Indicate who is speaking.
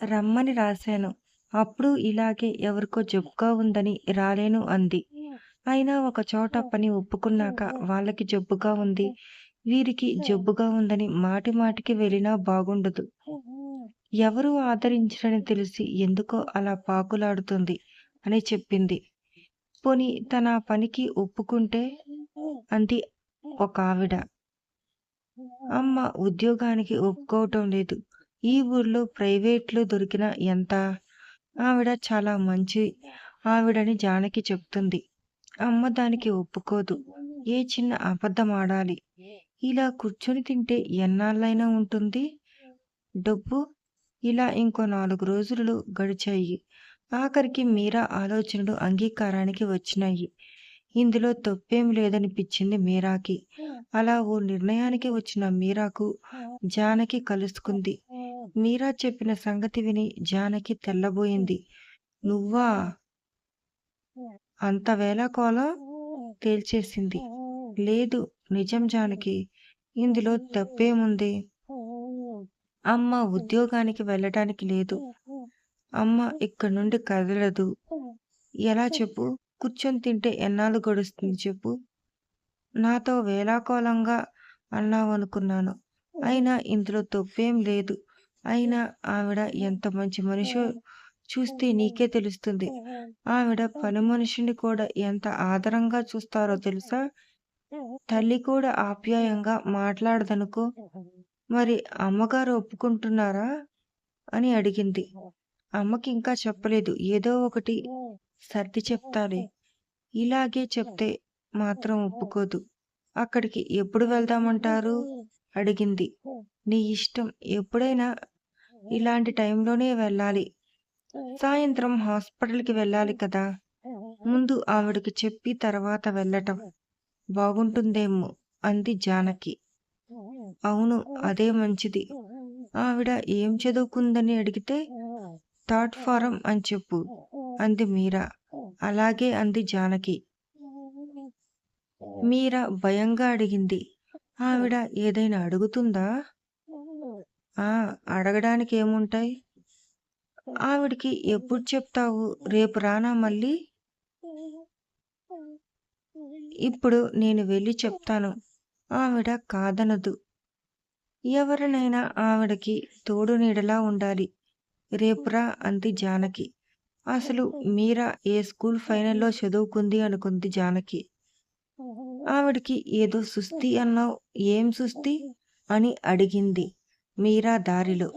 Speaker 1: రమ్మని రాశాను. అప్పుడు ఇలాగే ఎవరికో జబ్బుగా ఉందని రాలేను అంది. అయినా ఒక చోట పని ఒప్పుకున్నాక వాళ్ళకి జబ్బుగా ఉంది, వీరికి జబ్బుగా ఉందని మాటి మాటికి వెళ్ళినా బాగుండదు. ఎవరు ఆదరించరని తెలిసి ఎందుకో అలా పాకులాడుతుంది అని చెప్పింది. పోనీ తన పనికి ఒప్పుకుంటే అంది ఒక ఆవిడ అమ్మ ఉద్యోగానికి ఒప్పుకోవటం లేదు. ఈ ఊర్లో ప్రైవేట్లు దొరికిన ఎంత? ఆవిడ చాలా మంచి ఆవిడని జానకి చెప్తుంది. అమ్మ దానికి ఒప్పుకోదు. ఏ చిన్న అబద్ధం ఆడాలి ఇలా కూర్చొని తింటే ఎన్నాళ్ళైనా ఉంటుంది? డబ్బు? ఇలా ఇంకో నాలుగు రోజులు గడిచాయి. ఆఖరికి మీరా ఆలోచనలు అంగీకారానికి వచ్చినాయి. ఇందులో తప్పేం లేదనిపించింది మీరాకి. అలా ఓ నిర్ణయానికి వచ్చిన మీరాకు జానకి కలుసుకుంది. మీరా చెప్పిన సంగతి విని జానకి తెల్లబోయింది. నువ్వా? అంత వేళాకోళం తేల్చేసింది. లేదు నిజం జానకి. ఇందులో తప్పేముంది? అమ్మ ఉద్యోగానికి వెళ్ళటానికి లేదు. అమ్మ ఇక్కడ్నుండి కదలదు. ఎలా చెప్పు? కూర్చొని తింటే ఎన్నాళ్ళు గడుస్తుంది చెప్పు? నాతో వేళాకోళంగా అన్నావనుకున్నాను. అయినా ఇందులో తప్పేం లేదు. అయినా ఆవిడ ఎంత మంచి మనిషో చూస్తే నీకే తెలుస్తుంది. ఆవిడ పని మనిషిని కూడా ఎంత ఆదరంగా చూస్తారో తెలుసా? తల్లి కూడా ఆప్యాయంగా మాట్లాడదనుకో. మరి అమ్మగారు ఒప్పుకుంటున్నారా? అని అడిగింది. అమ్మకి ఇంకా చెప్పలేదు. ఏదో ఒకటి సర్ది చెప్తాలే. ఇలాగే చెప్తే మాత్రం ఒప్పుకోదు. అక్కడికి ఎప్పుడు వెళ్దామంటారు? అడిగింది. నీ ఇష్టం. ఎప్పుడైనా ఇలాంటి టైంలోనే వెళ్ళాలి. సాయంత్రం హాస్పిటల్కి వెళ్ళాలి కదా! ముందు ఆవిడకి చెప్పి తర్వాత వెళ్ళటం బాగుంటుందేమో అంది జానకి. అవును అదే మంచిది. ఆవిడ ఏం చదువుకుందని అడిగితే థర్డ్ ఫారం అని చెప్పు అంది మీరా. అలాగే అంది జానకి. మీరా భయంగా అడిగింది. ఆవిడ ఏదైనా అడుగుతుందా? ఆ అడగడానికేముంటాయ్? ఆవిడకి ఎప్పుడు చెప్తావు? రేపు రానా మళ్ళీ? ఇప్పుడు నేను వెళ్ళి చెప్తాను. ఆవిడ కాదనదు. ఎవరినైనా ఆవిడకి తోడు నీడలా ఉండాలి. రేపురా అంది జానకి. అసలు మీరా ఏ స్కూల్ ఫైనల్లో చదువుకుంది అనుకుంది జానకి. ఆవిడకి ఏదో సుస్థి అన్నావు ఏం సుస్థి? అని అడిగింది మీరా దారిలో.